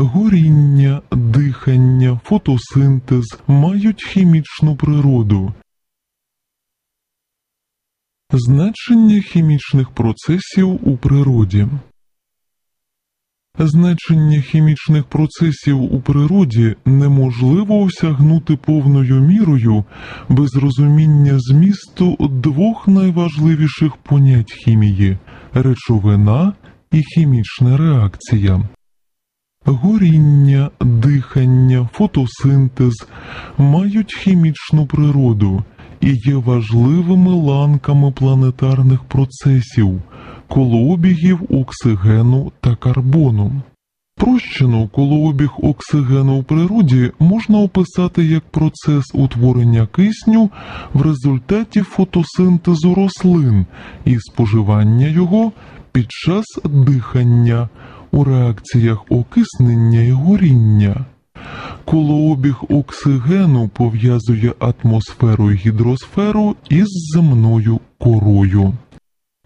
Горіння, дихання, фотосинтез мають хімічну природу. Значення хімічних процесів у природі. Значення хімічних процесів у природі неможливо осягнути повною мірою без розуміння змісту двох найважливіших понять хімії речовина і хімічна реакція. Горіння, дихання, фотосинтез мають хімічну природу і є важливими ланками планетарних процесів, колообігів оксигену та карбону. Прощено колообіг оксигену в природі можна описати як процес утворення кисню в результаті фотосинтезу рослин і споживання його під час дихання у реакціях окиснення і горіння. Колообіг оксигену пов'язує атмосферу і гідросферу із земною корою.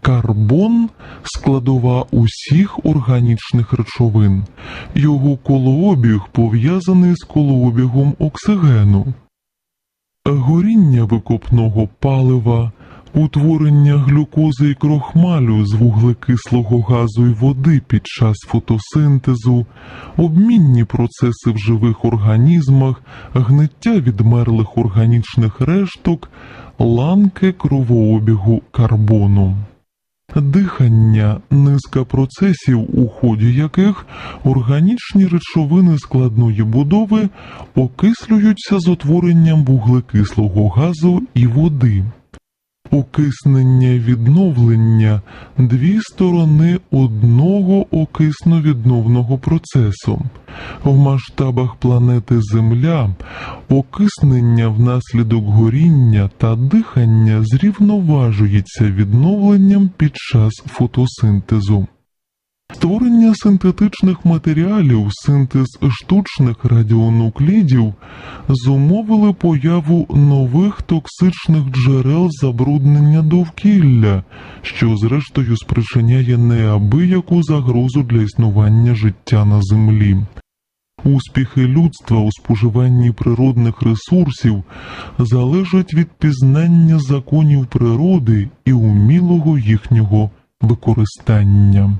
Карбон складова усіх органічних речовин. Його колообіг пов'язаний з колообігом оксигену. Горіння викопного палива, утворення глюкози і крохмалю з вуглекислого газу і води під час фотосинтезу, обмінні процеси в живих організмах, гниття відмерлих органічних решток, ланки кровообігу карбону. Дихання низка процесів, у ході яких органічні речовини складної будови окислюються з утворенням вуглекислого газу і води. Окиснення відновлення дві сторони одного окисно-відновного процесу. В масштабах планети Земля окиснення внаслідок горіння та дихання зрівноважується відновленням під час фотосинтезу. Синтетичних матеріалів, синтез штучних радіонуклідів зумовили появу нових токсичних джерел забруднення довкілля, що зрештою спричиняє неабияку загрозу для існування життя на землі. Успіхи людства у споживанні природних ресурсів залежать від пізнання законів природи і умілого їхнього використання.